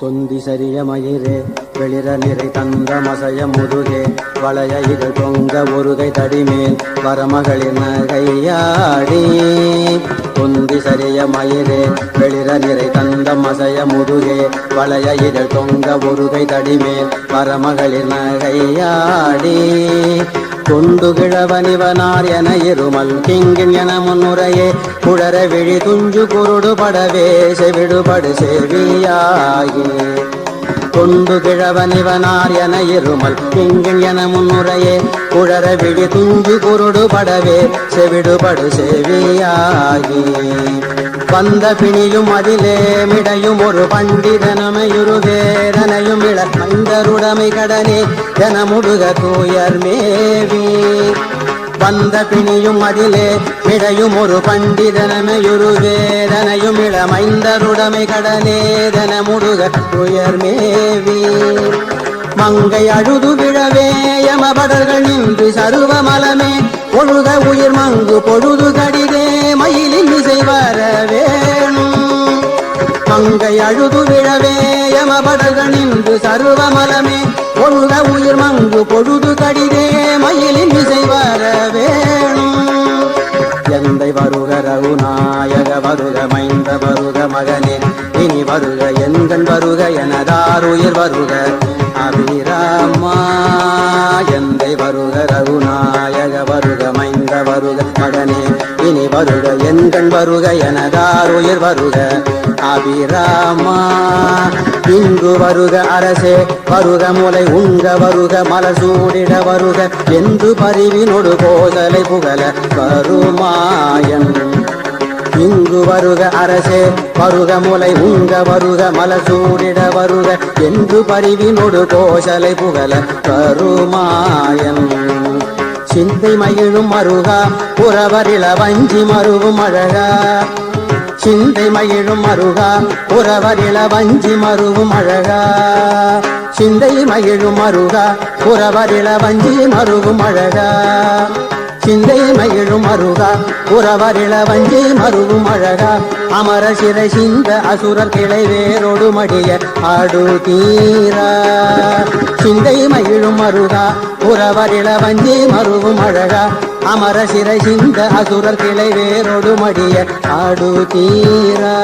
தொந்தி சரிய மயிரே வெளிர நிறை தந்த மசைய முதுகே வளைய இது தொங்க ஒருகை தடிமேல் வரமகளின் நகையாடி தொந்தி சரிய மயிரே வெளிர நிறை தந்த அசைய முதுகே வளைய இதழ் தொங்க உருகை தடிமேல் வரமகளிர் நகையாடி. தொண்டு கிழவனிவனார் என இருமல் கிங்கின் என முன்னுரையே குழற விழி துஞ்சு குருடு படவே செவிடுபடு செவியாகி. தொண்டு கிழவனிவனார் என இருமல். கிங்கின் என முன்னுரையே குழற விழி துஞ்சு குருடுபடவே செவிடுபடு செவியாகி. வந்த பிணியும் அதிலே மிடையும் ஒரு பண்டிதனமையுரு வேதனையும் இள மைந்தருடைமை கடனே ஜனமுடுக தூயர் மேவி. வந்த பிணியும் அதிலே விடையும் ஒரு பண்டிதனமையுரு வேதனையும் இளமைந்தருடமை கடலேதன முருக ஜனமுடுக மங்கை அழுது விழவே யமபடர்கள் நின்று சருவமலமே பொழுத உயிர் மங்கு பொழுது கடிதே மயிலின் இசை வரவேணும் மங்கை அழுது விழவே யமபடர்கள் நின்று சருவமலமே பொழுத உயிர் மங்கு பொழுது கடிதே கோயிலின் இசை வர வேணும். எந்தை வருக ரகுநாயக வருக மைந்த வருக மகனே. இனி வருக எந்தன் வருக எனதாருயிர் வருக. அபிராமா எந்தை வருக ரகுநாயக வருக மைந்த வருக மகனே. வருக எண்கள் வருக எனதார் உயிர் வருக. அபிராமா இங்கு வருக அரசே வருக முலை உங்க வருக மலசூடிட வருக. என்று பரிவினொடு கோதலை புகழ வருமாயம் இங்கு வருக அரசே வருக முலை உங்க வருக மலசூடிட வருக. என்று பரிவினொடு கோசலை புகழ கருமாயன். சிந்தை மகிழும் மருகா புறவரில வஞ்சி மருவும் அழகா. சிந்தை மகிழும் மருகா புறவரில வஞ்சி மருவும் அழகா. சிந்தை மகிழும் மருகா புறவரில வஞ்சி மருவும் அழகா. சிந்தை மகிழும் மருகா புறவரிள வஞ்சி மருவும் அழகா. அமர சிறை சிந்த அசுரர் கிளை வேரோடு மடிய ஆடு தீரா சிந்தை மகிழும் மருகா புறவரிள வஞ்சி மருவும் அழகா அமர சிறை சிந்த அசுரர் கிளை வேரோடு மடிய ஆடு தீரா.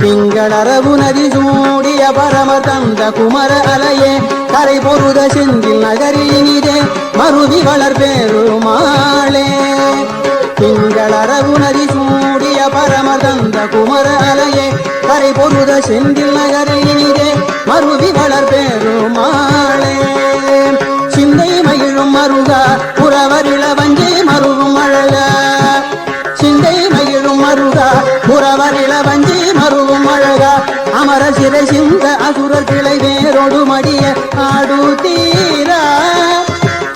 திங்களரவு நதி சூடிய பரம தந்த குமர அலையே கரை பொருத செந்தில் நகரினிதே மருவி வளர் பெருமாளே. திங்களரவு நதி சூடிய பரம தந்த குமர அலையே கரை பொருத செந்தில் சிறை சிந்த அசுரர் கிளை வேரோடு மடிய ஆடு தீரா.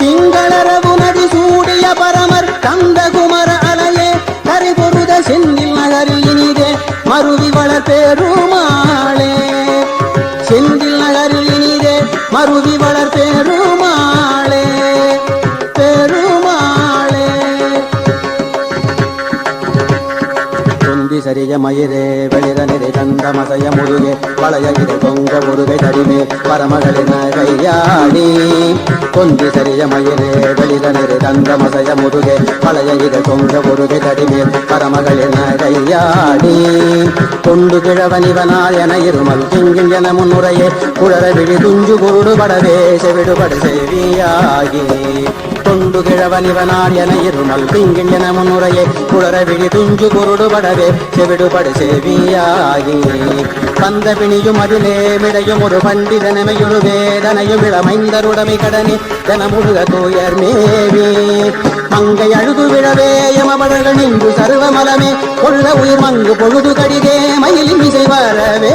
திங்களரவு நதி சூடிய பரமர் தந்த குமர அலையே கரை சென்னில் செந்தில் நகரில் இனிதே மருவி வளர் பெருமாளே. செந்தில் நகரில் இனிதே மருவி வளர் பெருமாளே பெருமாளே. தொந்தி சரிய மயிரே. பரமசய தந்த மசைய முருகே வளைய இதை தொங்க முருகை தடிமே பரமகளின் கையாடி. கொஞ்சி சரிய மயிலே வெளிர நிறை தந்த மசைய முருகே வளைய இதை தொங்க முருகை தடிமே பரமகளின் கையாடி. தொண்டு கிழவனிவனார் என இருமல் திங்கில் என முன்னுரையே குழற விழி துஞ்சு குருடு படவே செவிடுபடு செவியாகி. தொண்டு கிழவனிவனார் என இருமல் பிங்கின் என முன்னுரையே. குளற விழி துஞ்சு குருடு படவே செவிடுபடு செவியாகி பந்த பிணியும் அதிலே மிடையும் ஒரு பண்டிதனமையொரு வேதனையும் இளமைந்தருடமை கடனே ஜனமுழுக தூயர் மேவி. மங்கை அழுது விழவே யமபடர்கள் நின்று சர்வமலமே கொள்ள உயிர் மங்கு பொழுது கடிதே மயிலின் இசை வரவே.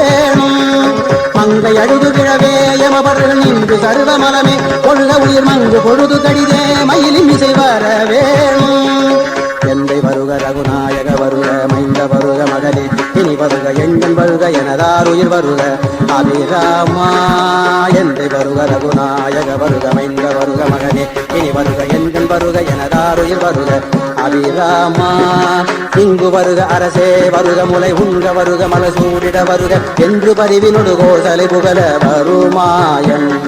வேணும் கிழவே அழுது விழவே யமபடர்கள் நின்று சர்வமலமே கொள்ள உயிர் மங்கு பொழுது கடிதே மயிலின் இசை வர எந்தை வருக ரகுநாயக வருக மைந்த வருக மகளே இனி வருக எங்கள் வருக எனதார் உயிர் வருக. அபிராமா எந்தை வருக ரகுநாயக வருக மைந்த வருக மகனே இனி வருக எங்கள் வருக எனதார் உயிர் வருக. அபிராமா இங்கு வருக அரசே வருக முலை உண்க வருக மலசூடிட வருக. என்று பரிவினொடு கோசலை புகழ வருமாயம்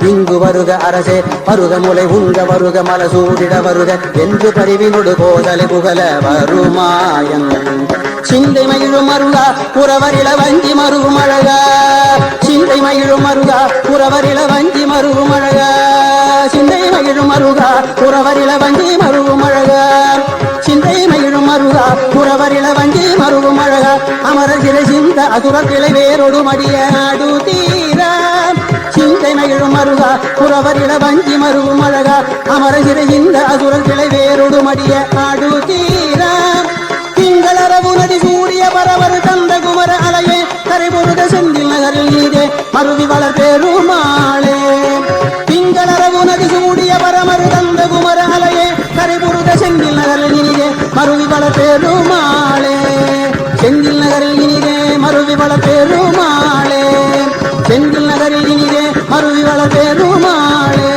இங்கு வருக அரசே வருக முலை உண்க வருக மலசூடிட வருக. என்று பரிவினொடு கோசலை புகழ வருமாயன். சிந்தை மகிழும் அருகா புறவரில வஞ்சி மருகும் அழகா. சிந்தை மகிழும் அருகா புறவரில வஞ்சி மருகும் அழகா. சிந்தை மகிழும் அருகா புறவரில வஞ்சி மருகும் அழகா. மகிழும் அருகா புறவரில வஞ்சி மருகும் அழகா. அமரர் சிறை சிந்த அசுர கிளை வேறொடு மடிய நாடு தீரா. சிந்தை மகிழும் அருகா புறவரில வஞ்சி மருவும் அழகா. அமர சிறை இந்த அசுர கிளை வேறொடு மடிய நாடு தீரா. திங்களரவு நதி சூரிய பரவர் தந்த குமர அலையே. கரைபொருத செந்தில் நகரில் நீதே மருவி வளர் பெருமாளே. திங்களரவு நதி சூடிய மருவி வளர் பெருமாளே. செந்தில் நகரில் இனிதே மருவி வளர் பெருமாளே. செந்தில் நகரில் இனிதே மருவி வளர் பெருமாளே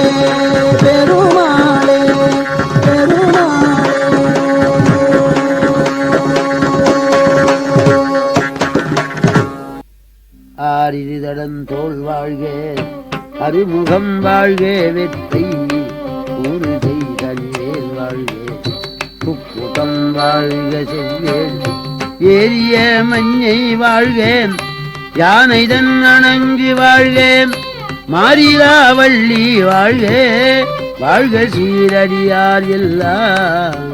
பெருமாளே. ஆரிதடன் தோல் வாழ்கே அறிமுகம் வாழ்கே வெற்றி குக்குடம் வாழ்க செவ்வேல் ஏரிய மஞ்சை வாழ்கேன் யானை தன் அணங்கு வாழ்கேன் மாரிலா வள்ளி வாழ்கே வாழ்க சீரடியார் எல்லாம்.